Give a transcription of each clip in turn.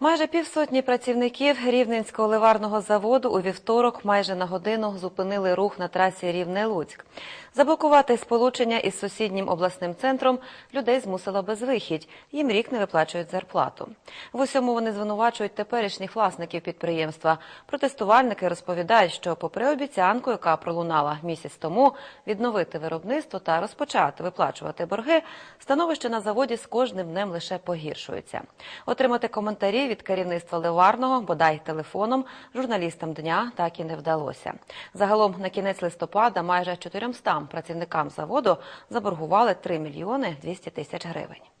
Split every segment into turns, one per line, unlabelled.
Майже півсотні працівників Рівненського ливарного заводу у вівторок майже на годину зупинили рух на трасі Рівне-Луцьк. Заблокувати сполучення із сусіднім обласним центром людей змусила безвихідь. Їм рік не виплачують зарплату. В усьому вони звинувачують теперішніх власників підприємства. Протестувальники розповідають, що попри обіцянку, яка пролунала місяць тому, відновити виробництво та розпочати виплачувати борги, становище на заводі з кожним днем лише погіршується. Отримати коментарі від керівництва Ливарного, бодай телефоном, журналістам дня так і не вдалося. Загалом на кінець листопада майже 400 працівникам заводу заборгували 3 мільйони 200 тисяч гривень.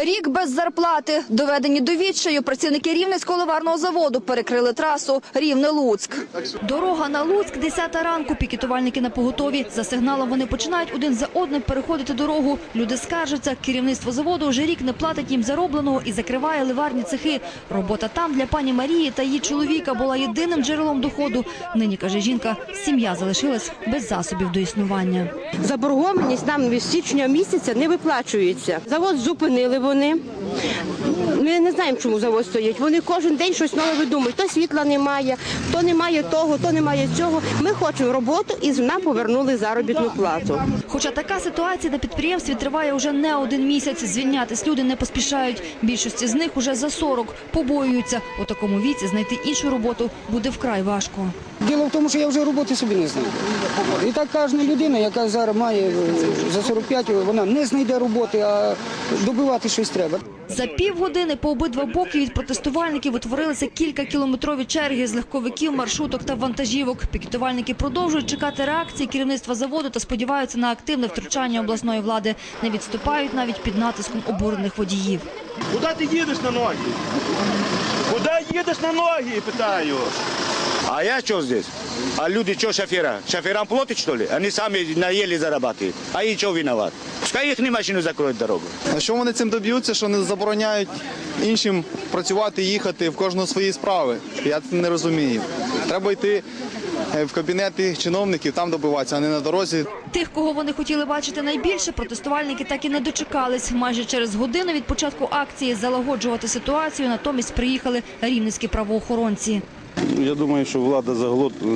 Рік без зарплати. Доведені до відчаю працівники Рівненського ливарного заводу перекрили трасу Рівне-Луцьк. Дорога на Луцьк, 10 ранку. Пікетувальники на поготові. За сигналом вони починають один за одним переходити дорогу. Люди скаржаться. Керівництво заводу вже рік не платить їм заробленого і закриває ливарні цехи. Робота там для пані Марії та її чоловіка була єдиним джерелом доходу. Нині, каже жінка, сім'я залишилась без засобів до існування.
Заборгованість нам від січня місяця не виплачується. Завод зупинили вони. Ми не знаємо, чому завод стоїть. Вони кожен день щось нове видумують. То світла немає, то немає того, то немає цього. Ми хочемо роботу і нам повернули заробітну плату.
Хоча така ситуація на підприємстві триває уже не один місяць. Звільнятись люди не поспішають. Більшості з них уже за 40, побоюються. У такому віці знайти іншу роботу буде вкрай важко.
Діло в тому, що я вже роботи собі не знайду. І так кожна людина, яка зараз має е, за 45, вона не знайде роботи, а добивати щось треба.
За півгодини по обидва боки від протестувальників утворилися кілька кілометрові черги з легковиків, маршруток та вантажівок. Пікетувальники продовжують чекати реакції керівництва заводу та сподіваються на активне втручання обласної влади. Не відступають навіть під натиском обурених водіїв.
Куда ты едешь на ноги? Куда едешь на ноги, питаю? А я что здесь? А люди что шофера? Шоферам платят, что ли? Они сами наели зарабатывают. А и что виноват? Пускай их машину закроют дорогу.
А що вони цим доб'ються, що не забороняють іншим працювати, їхати в кожну свої справи? Я це не розумію. Треба йти в кабінети чиновників, там добиватися, а не на дорозі.
Тих, кого вони хотіли бачити найбільше, протестувальники так і не дочекались. Майже через годину від початку акції залагоджувати ситуацію натомість приїхали рівненські правоохоронці.
Я думаю, що влада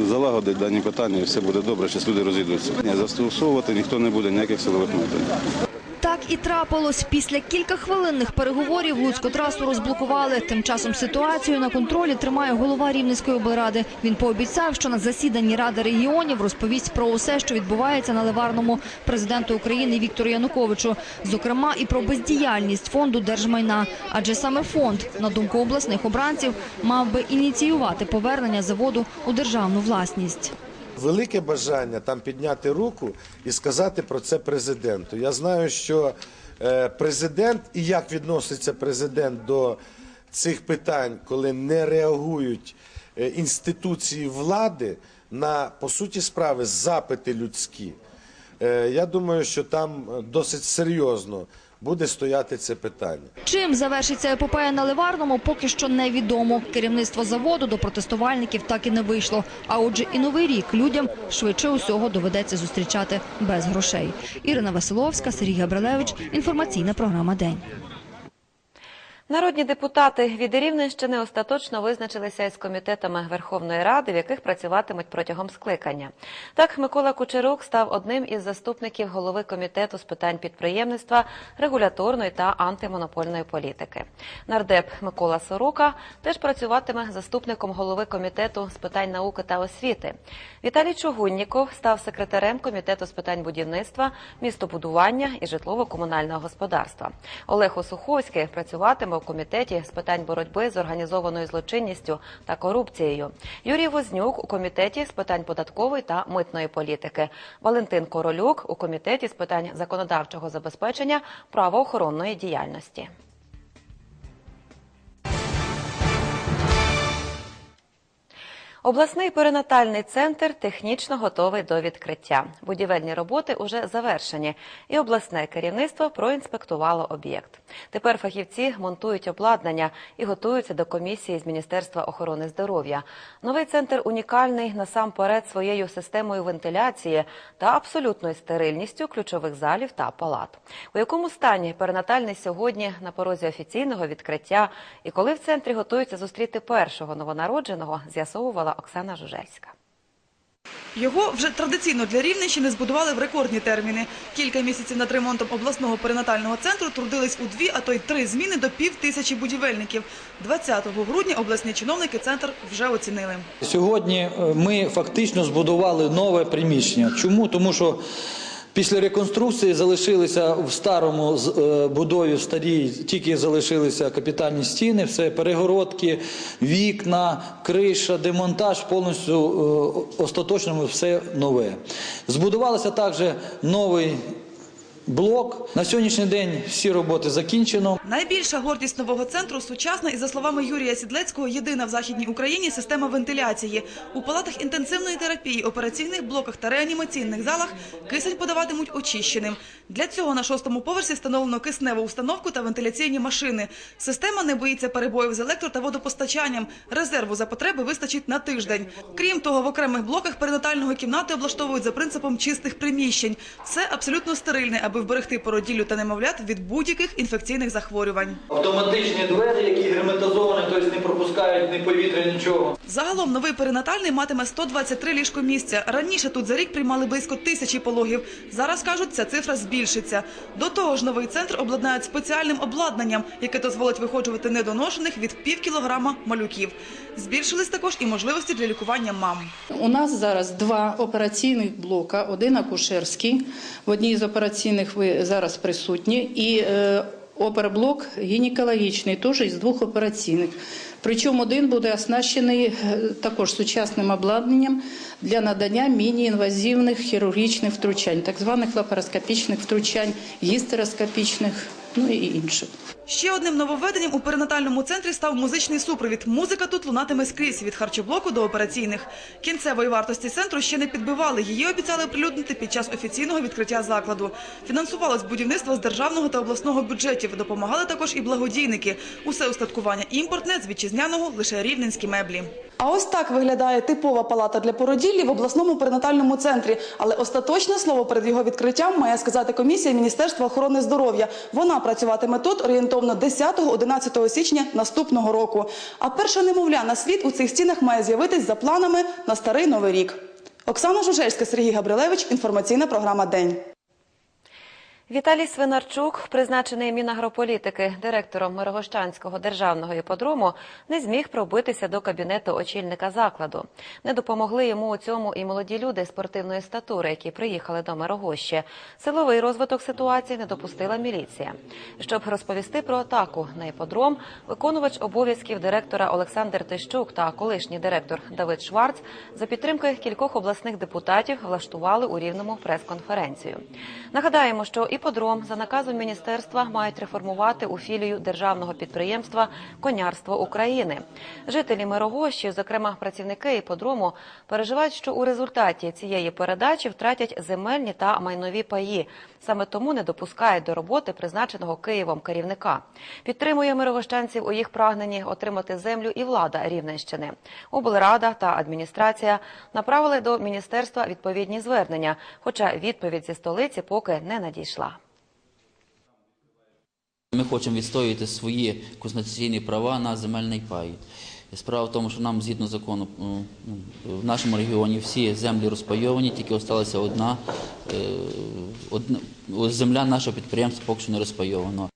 залагодить дані питання і все буде добре, зараз люди розійдуться. Застосовувати ніхто не буде ніяких силових методів.
Так і трапилось. Після кількахвилинних переговорів Луцьку трасу розблокували. Тим часом ситуацію на контролі тримає голова Рівненської облради. Він пообіцяв, що на засіданні Ради регіонів розповість про усе, що відбувається на Ливарному президенту України Віктору Януковичу. Зокрема, і про бездіяльність фонду держмайна. Адже саме фонд, на думку обласних обранців, мав би ініціювати повернення заводу у державну власність.
Велике бажання там підняти руку і сказати про це президенту. Я знаю, що е, президент і як відноситься президент до цих питань, коли не реагують е, інституції влади на по суті справи запити людські. Е, Я думаю, що там досить серйозно буде стояти це питання.
Чим завершиться епопея на Ливарному, поки що невідомо. Керівництво заводу до протестувальників так і не вийшло. А отже, і новий рік людям швидше усього доведеться зустрічати без грошей. Ірина Василовська, Сергій Габрилевич. Інформаційна програма День.
Народні депутати від Рівненщини остаточно визначилися із комітетами Верховної Ради, в яких працюватимуть протягом скликання. Так, Микола Кучерук став одним із заступників голови комітету з питань підприємництва, регуляторної та антимонопольної політики. Нардеп Микола Сорока теж працюватиме заступником голови комітету з питань науки та освіти. Віталій Чугунніков став секретарем комітету з питань будівництва, містобудування і житлово-комунального господарства. Олег Осуховський працюватиме комітеті з питань боротьби з організованою злочинністю та корупцією. Юрій Вознюк у комітеті з питань податкової та митної політики. Валентин Королюк у комітеті з питань законодавчого забезпечення правоохоронної діяльності. Обласний перинатальний центр технічно готовий до відкриття. Будівельні роботи уже завершені, і обласне керівництво проінспектувало об'єкт. Тепер фахівці монтують обладнання і готуються до комісії з Міністерства охорони здоров'я. Новий центр унікальний насамперед своєю системою вентиляції та абсолютною стерильністю ключових залів та палат. У якому стані перинатальний сьогодні на порозі офіційного відкриття, і коли в центрі готуються зустріти першого новонародженого, з'ясовувала Оксана Жужельська.
Його вже традиційно для Рівненщини збудували в рекордні терміни. Кілька місяців над ремонтом обласного перинатального центру трудились у дві, а то й три зміни до пів тисячі будівельників. 20 грудня обласні чиновники центр вже оцінили.
Сьогодні е, ми фактично збудували нове приміщення. Чому? Тому що після реконструкції залишилися в старому е, будові, в старій тільки залишилися капітальні стіни, все перегородки, вікна, криша, демонтаж, повністю е, остаточно все нове. Збудувалося також новий блок. На сьогоднішній день всі роботи закінчено.
Найбільша гордість нового центру сучасна і, за словами Юрія Сідлецького, єдина в Західній Україні система вентиляції. У палатах інтенсивної терапії, операційних блоках та реанімаційних залах кисень подаватимуть очищеним. Для цього на шостому поверсі встановлено кисневу установку та вентиляційні машини. Система не боїться перебоїв з електро та водопостачанням. Резерву за потреби вистачить на тиждень. Крім того, в окремих блоках перинатального кімнати облаштовують за принципом чистих приміщень. Все абсолютно стерильне, аби вберегти породіллю та немовлят від будь-яких інфекційних захворювань.
Автоматичні двері, які герметизовані, тобто не пропускають ні повітря, нічого.
Загалом новий перинатальний матиме 123 ліжкомісця. Раніше тут за рік приймали близько тисячі пологів. Зараз кажуть, ця цифра збільшиться. До того ж, новий центр обладнають спеціальним обладнанням, яке дозволить виходжувати недоношених від пів кілограма малюків. Збільшились також і можливості для лікування мам.
У нас зараз два операційних блока, один акушерський. В одній з операційних ви зараз присутні, і е, оперблок гінекологічний, теж із двох операційних. Причому один буде оснащений е, також сучасним обладнанням для надання міні-інвазивних хірургічних втручань, так званих лапароскопічних втручань, гістероскопічних, ну і інших.
Ще одним нововведенням у перинатальному центрі став музичний супровід. Музика тут лунатиме скрізь від харчоблоку до операційних. Кінцевої вартості центру ще не підбивали. Її обіцяли оприлюднити під час офіційного відкриття закладу. Фінансувалось будівництво з державного та обласного бюджетів. Допомагали також і благодійники. Усе устаткування імпортне з вітчизняного лише рівненські меблі.
А ось так виглядає типова палата для породіллі в обласному перинатальному центрі. Але остаточне слово перед його відкриттям має сказати комісія Міністерства охорони здоров'я. Вона працюватиме тут орієнтовно 10-11 січня наступного року. А перша немовля на світ у цих стінах має з'явитись за планами на старий новий рік. Оксана Жужельська, Сергій Габрилевич. Інформаційна програма День.
Віталій Свинарчук, призначений Мінагрополітики директором Мирогощанського державного іподрому, не зміг пробитися до кабінету очільника закладу. Не допомогли йому у цьому і молоді люди спортивної статури, які приїхали до Мирогощі. Силовий розвиток ситуації не допустила міліція. Щоб розповісти про атаку на іподром, виконувач обов'язків директора Олександр Тищук та колишній директор Давид Шварц за підтримки кількох обласних депутатів влаштували у рівному прес-конференцію. Нагадаємо, що іподром за наказом міністерства мають реформувати у філію державного підприємства Конярство України. Жителі Мирогощі, зокрема працівники іподрому, переживають, що у результаті цієї передачі втратять земельні та майнові паї. Саме тому не допускають до роботи призначеного Києвом керівника. Підтримує мирогощанців у їх прагненні отримати землю і влада Рівненщини. Облрада та адміністрація направили до міністерства відповідні звернення, хоча відповідь зі столиці поки не надійшла.
Ми хочемо відстоювати свої конституційні права на земельний пай. Справа в тому, що нам згідно закону ну, в нашому регіоні всі землі розпайовані, тільки залишилася одна, е, одна земля нашого підприємства поки що не розпайована.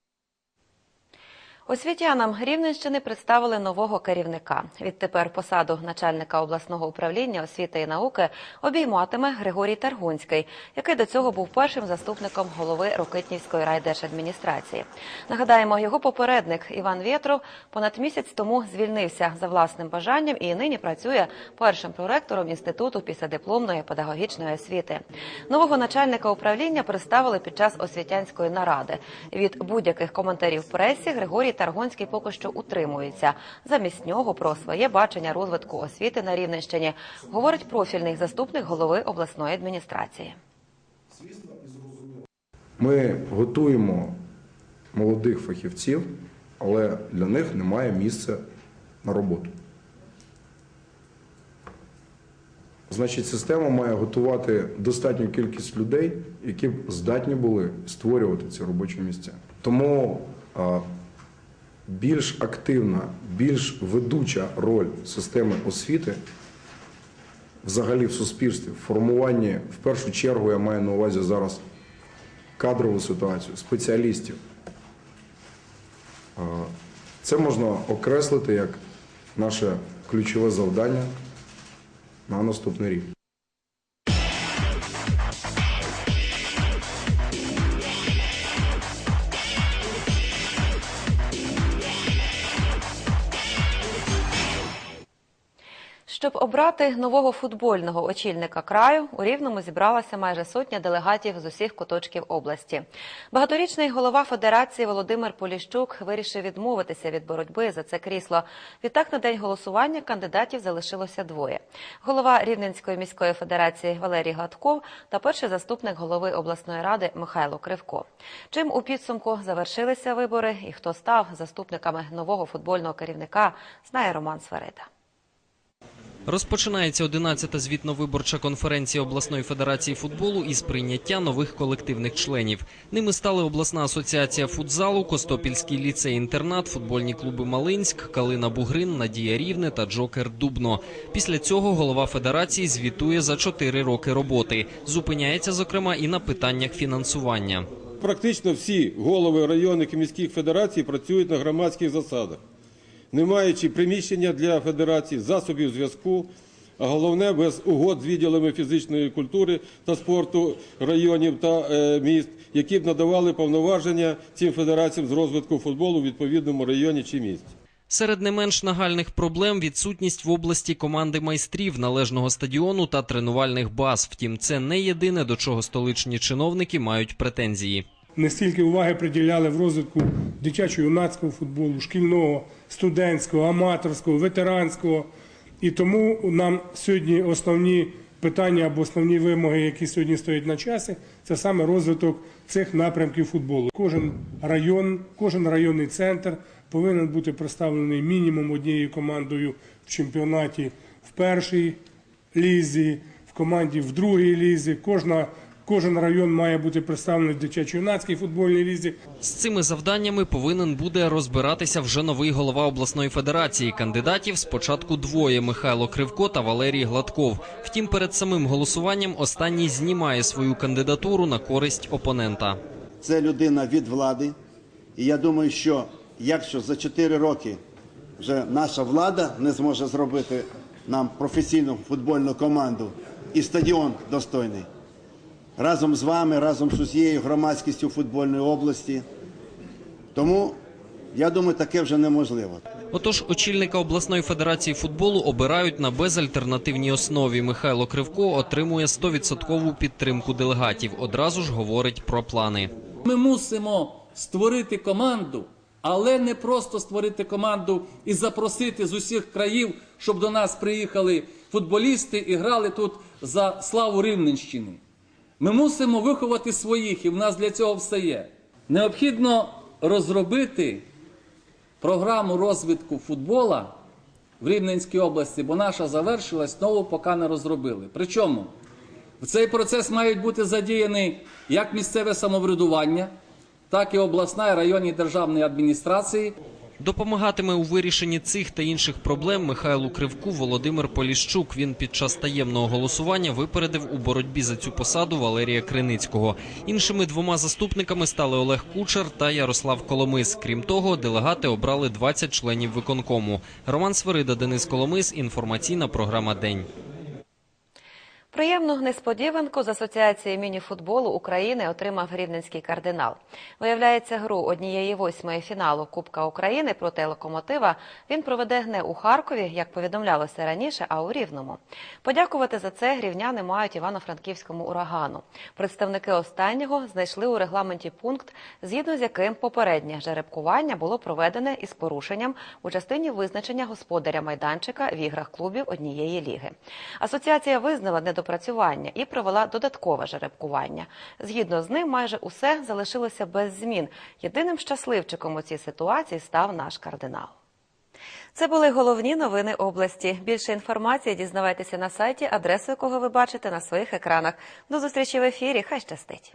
Освітянам Рівненщини представили нового керівника. Відтепер посаду начальника обласного управління освіти і науки обійматиме Григорій Таргунський, який до цього був першим заступником голови Рокитнівської райдержадміністрації. Нагадаємо, його попередник Іван Вєтров понад місяць тому звільнився за власним бажанням і нині працює першим проректором інституту післядипломної педагогічної освіти. Нового начальника управління представили під час освітянської наради. Від будь-яких коментарів пресі Григорій Таргонський поки що утримується. Замість нього про своє бачення розвитку освіти на Рівненщині говорить профільний заступник голови обласної адміністрації.
Ми готуємо молодих фахівців, але для них немає місця на роботу. Значить, система має готувати достатню кількість людей, які б здатні були створювати ці робочі місця. Тому більш активна, більш ведуча роль системи освіти взагалі в суспільстві, в формуванні, в першу чергу, я маю на увазі зараз кадрову ситуацію, спеціалістів. Це можна окреслити як наше ключове завдання на наступний рік.
Щоб обрати нового футбольного очільника краю, у Рівному зібралася майже сотня делегатів з усіх куточків області. Багаторічний голова федерації Володимир Поліщук вирішив відмовитися від боротьби за це крісло. Відтак на день голосування кандидатів залишилося двоє: голова Рівненської міської федерації Валерій Гладков та перший заступник голови обласної ради Михайло Кривко. Чим у підсумку завершилися вибори і хто став заступниками нового футбольного керівника, знає Роман Сверида.
Розпочинається 11-та звітно-виборча конференція обласної федерації футболу із прийняття нових колективних членів. Ними стали обласна асоціація футзалу, Костопільський ліцей-інтернат, футбольні клуби Малинськ, Калина Бугрин, Надія Рівне та Джокер Дубно. Після цього голова федерації звітує за чотири роки роботи. Зупиняється зокрема і на питаннях фінансування.
Практично всі голови районних і міських федерацій працюють на громадських засадах, не маючи приміщення для федерації, засобів зв'язку, а головне без угод з відділами фізичної культури та спорту районів та е, міст, які б надавали повноваження цим федераціям з розвитку футболу в відповідному районі чи місті.
Серед не менш нагальних проблем відсутність в області команди майстрів, належного стадіону та тренувальних баз. Втім, це не єдине, до чого столичні чиновники мають претензії.
не стільки уваги приділяли в розвитку дитячо-юнацького футболу, шкільного, студентського, аматорського, ветеранського. І тому нам сьогодні основні питання або основні вимоги, які сьогодні стоять на часі, це саме розвиток цих напрямків футболу. Кожен район, кожен районний центр повинен бути представлений мінімум однією командою в чемпіонаті в першій лізі, в команді в другій лізі. Кожна Кожен район має бути представлений в дитячо-юнацькій футбольній лізі.
З цими завданнями повинен буде розбиратися вже новий голова обласної федерації. Кандидатів спочатку двоє: Михайло Кривко та Валерій Гладков. Втім, перед самим голосуванням останній знімає свою кандидатуру на користь опонента.
Це людина від влади. І я думаю, що якщо за 4 роки вже наша влада не зможе зробити нам професійну футбольну команду і стадіон достойний, разом з вами, разом з усією громадськістю футбольної області. Тому я думаю, таке вже неможливо.
Отож, очільника обласної федерації футболу обирають на безальтернативній основі. Михайло Кривко отримує 100% підтримку делегатів. Одразу ж говорить про плани.
Ми мусимо створити команду, але не просто створити команду і запросити з усіх країв, щоб до нас приїхали футболісти і грали тут за славу Рівненщини. Ми мусимо виховати своїх, і в нас для цього все є. Необхідно розробити програму розвитку футбола в Рівненській області, бо наша завершилась, нову поки не розробили. Причому в цей процес мають бути задіяні як місцеве самоврядування, так і обласна і районні державні адміністрації.
Допомагатиме у вирішенні цих та інших проблем Михайлу Кривку Володимир Поліщук. Він під час таємного голосування випередив у боротьбі за цю посаду Валерія Криницького. Іншими двома заступниками стали Олег Кучер та Ярослав Коломис. Крім того, делегати обрали 20 членів виконкому. Роман Свирида, Денис Коломис. Інформаційна програма День.
Приємну несподіванку з Асоціації міні-футболу України отримав рівненський кардинал. Виявляється, гру однієї восьмої фіналу Кубка України проти локомотива він проведе не у Харкові, як повідомлялося раніше, а у Рівному. Подякувати за це грівняни мають івано-франківському урагану. Представники останнього знайшли у регламенті пункт, згідно з яким попереднє жеребкування було проведене із порушенням у частині визначення господаря майданчика в іграх клубів однієї ліги. Асоціація визнала недопрацювання і провела додаткове жеребкування. Згідно з ним, майже усе залишилося без змін. Єдиним щасливчиком у цій ситуації став наш кардинал. Це були головні новини області. Більше інформації дізнавайтеся на сайті, адресу якого ви бачите на своїх екранах. До зустрічі в ефірі. Хай щастить!